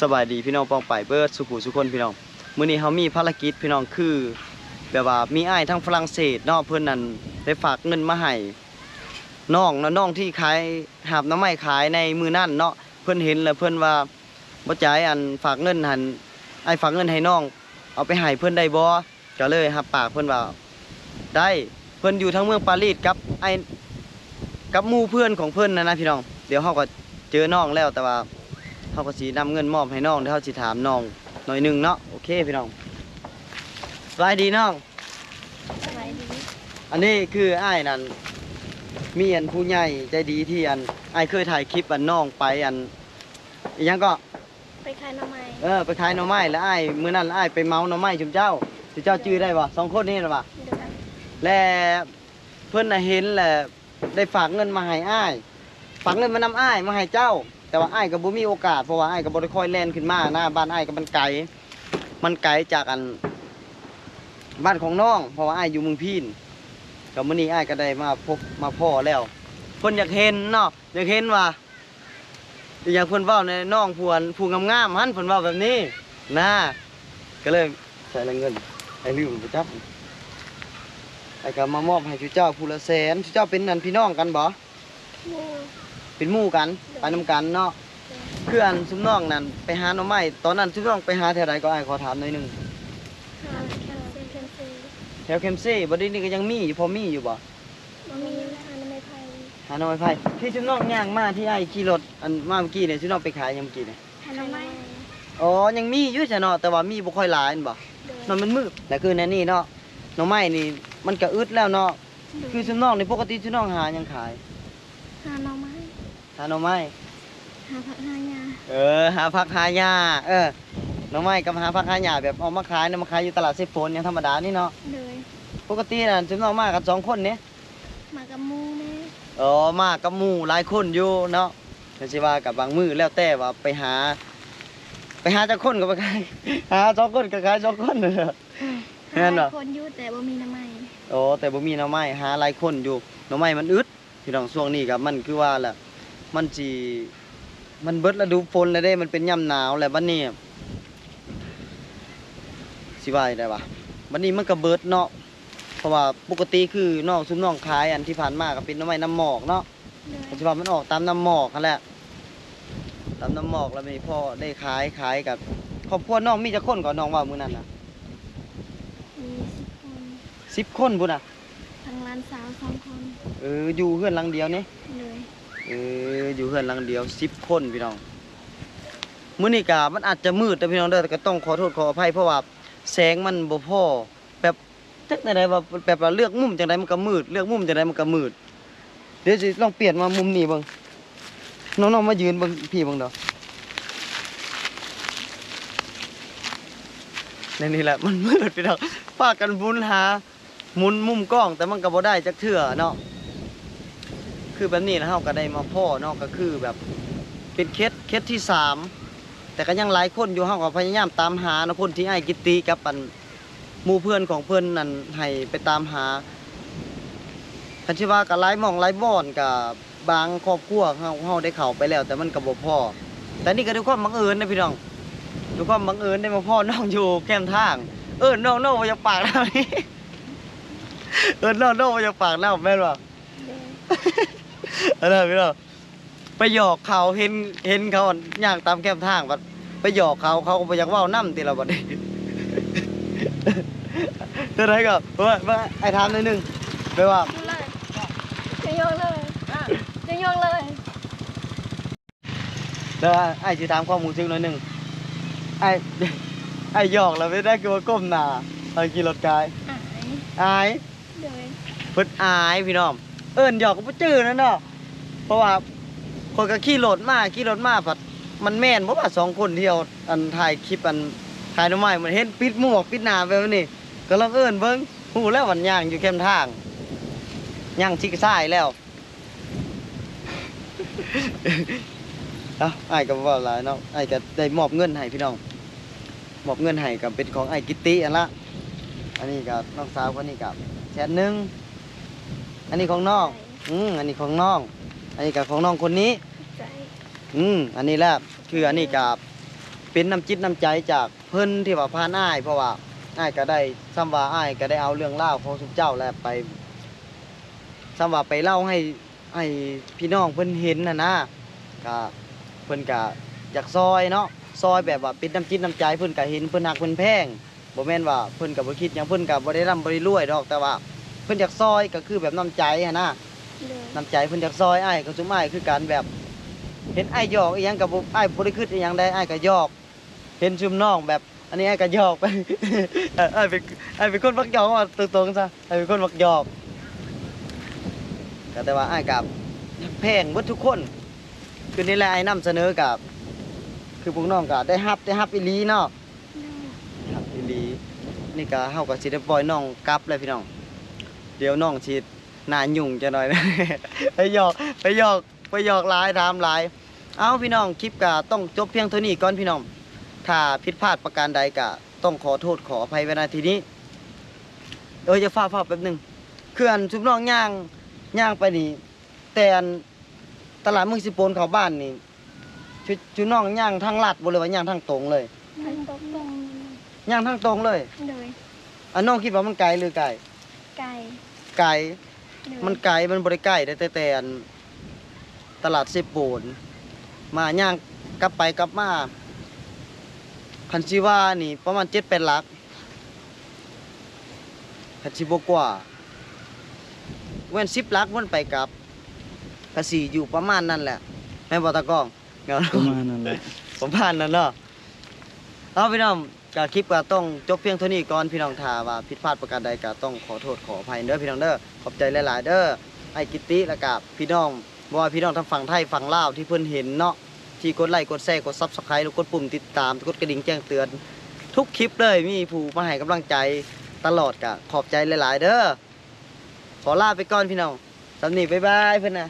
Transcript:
สบายดีพี่น้องปองไปเบิร์ดสุขุสุคนพี่น้องมื้อนี้เฮามีภารกิจพี่น้องคือแบบว่ามีอ้ายทางฝรั่งเศสนาะเพิ่อนนั่นได้ฝากเงินมาให้น้องนะน้องที่ขายหาบน้ำไม้ขายในมือนั่นเนาะเพิ่อนเห็นแล้วเพิ่อนว่าบ่จ่ายอันฝากเงินหันไอ้ฝากเงินให้น้อง เอาไปให้เพิ่อนได้บ่ก็เลยรับปากเพิ่อนว่าได้เพิ่อนอยู่ทางเมืองปารีสกับไอ้กับมู่เพื่อนของเพิ่อนนะนะพี่น้อง เดี๋ยวเฮาก็เจอน้องแล้วแต่ว่า เขาก็สีนำเงินมอบให้น้องเดี๋ยวเขาสิถามน้องหน่อยหนึงเนาะโอเคพี่น้องสบายดีน้อง สบายดี อันนี้คืออ้ายนั่นมีอันผู้ใหญ่ใจดีที่อันอ้ายเคยถ่ายคลิปอันน้องไปอันอีหยังก็ไปขายหน้ำไม้เออไปขายหน่อไม้แล้วอ้ายมื้อนั้นอ้ายไปเมาหน่อไม้ชุมเจ้าชุมเจ้าจื้อได้บ่สองคนนี่น่ะบ่ เดี๋ยวกันและเพิ่นน่ะเห็นแหละได้ฝากเงินมาให้อ้าย ฝากเงินมานำอ้ายมาให้เจ้า แต่ว่าไอ้ก็บ่มีโอกาสเพราะว่าไอ้ก็บ่ได้ค่อยแล่นขึ้นมาหน้าบ้านไอ้ายก็มันไกลมันไกลจากอัน บ้านของน้อง เพราะว่าไอ้อยู่เมืองพีนก็มื้อนี้ไอ้ก็ได้มาพบมาพ่อแล้วเพิ่นอยากเห็นเนาะอยากเห็นว่าอยากเพิ่นเว้าในน้องผู้อันผู้งามๆหันเพิ่นเว้าแบบนี้นะก็เลยใส่เงินไอ้ลืมไปจับไอ้ก็มามอบให้ชูเจ้าผู้ละแสนชูเจ้าเป็นนันพี่น้องกันบ่ เป็นหมู่กันไปนํกันเนาะคืออันซุมน้องนั่นไปหาหน่อไม้ตอนนั้นซุมน้องไปหาแถวใดก็อ้ายขอถามหน่อยหนึงหาแค่เป็นเพื่อนซีแถวเคมซี่บ่ได้นี่ก็ยังมีอยู่พอมีอยู่บ่บ่มีหาหน้ำไม้ไผ่หาหน่อไม้ไผที่ซุมน้องย่างมาที่ไอ้ายขี่รถอันมาเมื่อกี้เนี่ยซุมน้องไปขายยังเมื่อกี้เนี่ยหาหน้ำไม้อ๋อยังมีอยู่จ้ะเนาะแต่ว่ามีบ่ค่อยหลายนั่นบ่เดินเนาะมันมืดแต่คือในนี่เนาะหน่อไม้นี่มันก็อึดแล้วเนาะคือซุมน้องนี่ปกติซุมน้องหายังขายหาหน้ำไม้ หาหน่อไม้หาผักหายาเออหาผักหาหญ้าเออหน้องไม้กับหาผักหาหญ้าแบบเอามาขายเนี่ยมาขายอยู่ตลาดเซฟโฟนอย่างธรรมดานี่เนาะเลยปกติน่ะจุ่มน้องมากับสองคนเนี่ยมากับหมูแม่อ๋อมากับหมู่หลายคนอยู่เนาะไม่ใช่ว่ากับบางมือแล้วแต่ว่าไปหา ไปหาจักคนก็ไปขายหาสองคนก็ขายสองคนเลยแม่นหบ่ลายคนอยู่แต่บ่มีหน้ำไม้โอ้แต่บ่มีหน้องไม้หาหลายคนอยู่หน้องไม้มันอึดพี่น้องช่วงนี้กับมันคือว่าแหละ มันสิมันเบิดฤดูฝนแล้วเด้ มันเป็นย่ำหนาวแล้วบัดนี้สิว่าได้ปะวันนี้มันก็เบิดเนาะเพราะว่าปกติคือน้องซุ้มน้องขายอันที่ผ่านมาก็เป็นน้ำไม้น้ำหมอกเนาะเลยปัจจุบันมันออกตามน้ำหมอกนั่นแหละตามน้ำหมอกแล้วมีพ่อได้ขายขายกับครอบครัวน้องมีจะคนก่อนน้องว่ามื้อนั้นนะมีสิบคนสิบคนพุ่นน่ะทางร้านสาวสองคนเอออยู่เฮือนหลังเดียวนี่เลย เอออยู่เฮือนหลังเดียวสิบคนพี่น้องมื้อนี้ก็มันอาจจะมืดแต่พี่น้องเด้อแต่ก็ต้องขอโทษขออภัยเพราะว่าแสงมันบ่พอแบบจักไดว่าแบบว่าเลือกมุมจังไดมันก็มืดเลือกมุมจังไดมันก็มืดเดี๋ยวสิลองเปลี่ยนมามุมนี้เบิ่งน้องๆมายืนเบิ่งพี่เบิ่งดอกนี่นี่แหละมันมืดพี่น้องพากันบุญหาหมุนมุมกล้องแต่มันก็บ่ได้จักเทื่อเนาะ คือแบบนี้นะเฮาก็ได้มาพ่อเนาะก็คือแบบเป็นเคสเคสที่สามแต่ก็ยังหลายคนอยู่เฮาก็พยายามตามหานาะคนที่ไอ้กิตติกับอันหมู่เพื่อนของเพิ่อนนั่นให้ไปตามหาคันสิว่าก็หลายหม่องหลายบ่อนกับบางครอบครัวเฮาเฮาได้เข้าไปแล้ว แต่มันก็บ่พอแต่นี่ก็ด้วยความบังเอิญนะพี่น้องด้วยความบังเอิญได้มาพ่อน้องอยู่แก้มทาง เออน้องน้องบ่อยากปากแล้วนี่เออน้องน้องบ่อยากปากแล้วแม่นบ่ อะไรพี่น้องไปหยอกเขาเห็นเห็นเขาย่างตามแคมทางบัดไปหยอกเขาเขาก็ไปอยากเว่านำตีเราบัดนี้เท่าไหรก็ว่าว่าไอ้ถามหนิดนึงไปว่าเลยจะโยงเลยจะโยงเลยเดี๋ยวไอ้สิถามความรู้สึกหน่อยหนึงไอ้ไอ้หยอกเราไม่ได้คือว่าก้มหน้าตอนขี่รถกายอายอายเลยเพิ่นอายพี่น้อง เอิ้นหยอกก็บ่จื้อนั่นเนาะเพราะว่าคนก็ขี่รถมาขี่รถมาผัดมันแม่นบ่ว่าสองคนเที่ยวอันถ่ายคลิปอันถ่ายน้ำไม้มันเห็นปิดหมวกปิดหน้าแบบนี้ก็ลองเอิ้นเบิ่งฮู้แล้ววันย่างอยู่แคมทางย่างชิกซ้ายแล้วเอ้าอ้ก็บ่ว่าหลายเนาะไอ้ายก็ได้มอบเงินให้พี่น้องมอบเงินให้ก็เป็นของไอ้กิตติอันละอันนี้ก็น้องสาวคนนี้ก็แสนหนึ่ง อันนี้ของน้อง อืมอันนี้ของน้อง อันนี้กับของน้องคนนี้ ใจอืมอันนี้แหละคืออันนี้กับเป็นน้ำจิตน้ำใจจากเพิ่นที่ว่าพานอ้าย เพราะว่าอ้ายก็ได้ซ้ำว่าอ้ายก็ได้เอาเรื่องเล่าวของสุเจ้าแล้วไปซ้ำว่าไปเล่าให้ให้พี่น้องเพิ่นเห็นน่ะนะก็เพิ่นก็อยากซอยเนาะซอยแบบว่าเป็นน้ำจิตน้ำใจเพิ่นก็เห็นเพิ่นหักเพิ่นแพงบ่แม่นว่าเพิ่นก็บ่คิดหยังเพิ่นก็บ่ได้ร่ำบ่ได้รวยดอกแต่ว่า เพิ่นอยากซอยก็คือแบบน้ำใจหันนะเลยน้ำใจเพิ่นอยากซอยอ้ายก็ซุมอ้ายคือการแบบ เห็นอ้ายหยอกอีหยังกับอ้ายบ่ได้คิดอีหยังได้อ้ายก็หยอก เห็นซุมน้องแบบ อันนี้อ้ายก็หยอกไป เอออ้ายเป็นอ้ายเป็นคนมักหยอกว่าตรงๆซะอ้ายเป็นคนมักหยอกก็แต่ว่าอ้ายกับแพงเบิดทุกคน คือนี่แหละอ้ายนำเสนอกับ คือพวกน้องก็ได้ฮับได้ฮับอีหลีเนาะครับอีหลีนี่ก็เฮาก็สิได้ปล่อยน้องกลับเลยพี่น้อง เดี๋ยวน้องสิหน้ายุ่งจะหน่อยนะไปหยอกไปหยอกไปหยอกหลายถามหลาย เอาพี่น้องคลิปก็ต้องจบเพียงเท่านี้ก่อนพี่น้อง ถ้าผิดพลาดประการใดก็ต้องขอโทษขออภัยไว้ณทีนี้เออจะฟ้าฟ้าแป๊บหนึงคืออันชุบน้องย่างย่างไปนี่แต่อันตลาดเมืองสิโปนเขาบ้านนี่ชุชุน้องย่างทางลัดบ่เลยว่าย่างทางตรงเลยมันตกลงย่างทางตรงเลย เลยอันน้องคิดว่ามันไกลหรือไกล ไก่ ไกลเลยมันไกลมันบริไกลได้แต่แต่อันตลาดเซปูนมาย่างกลับไปกลับมาคันชิว่านี่ประมาณเจ็ดแปดลักคันชิบกว่า เว้นสิบลักมันไปกลับกสีอยู่ประมาณนั้นแหละแม่นบอตะกล้องเงาประมาณนั้นแหละผมผ่านนั่นเนาะเอาพี่น้อง กคลิปก็ต้องจบเพียงเท่านี้ก่อนพี่น้องถ้าว่าผิดพลาดประการใดก็ต้องขอโทษขออภัยเด้อพี่น้องเด้อขอบใจหลาย ๆ เด้อไอ้กิตติแล้วก็พี่น้องบ่ว่าพี่น้องทั้งฝั่งไทยฝั่งลาวที่เพิ่นเห็นเนาะที่กดไลค์กดแชร์กด Subscribe แล้วกดปุ่มติดตามกดกระดิ่งแจ้งเตือน ทุกคลิปเลยมีผู้มาให้กำลังใจตลอดก็ขอบใจหลาย ๆ เด้อขอลาไปก่อนพี่น้องสำนีบ๊ายบายเพิ่อนนะ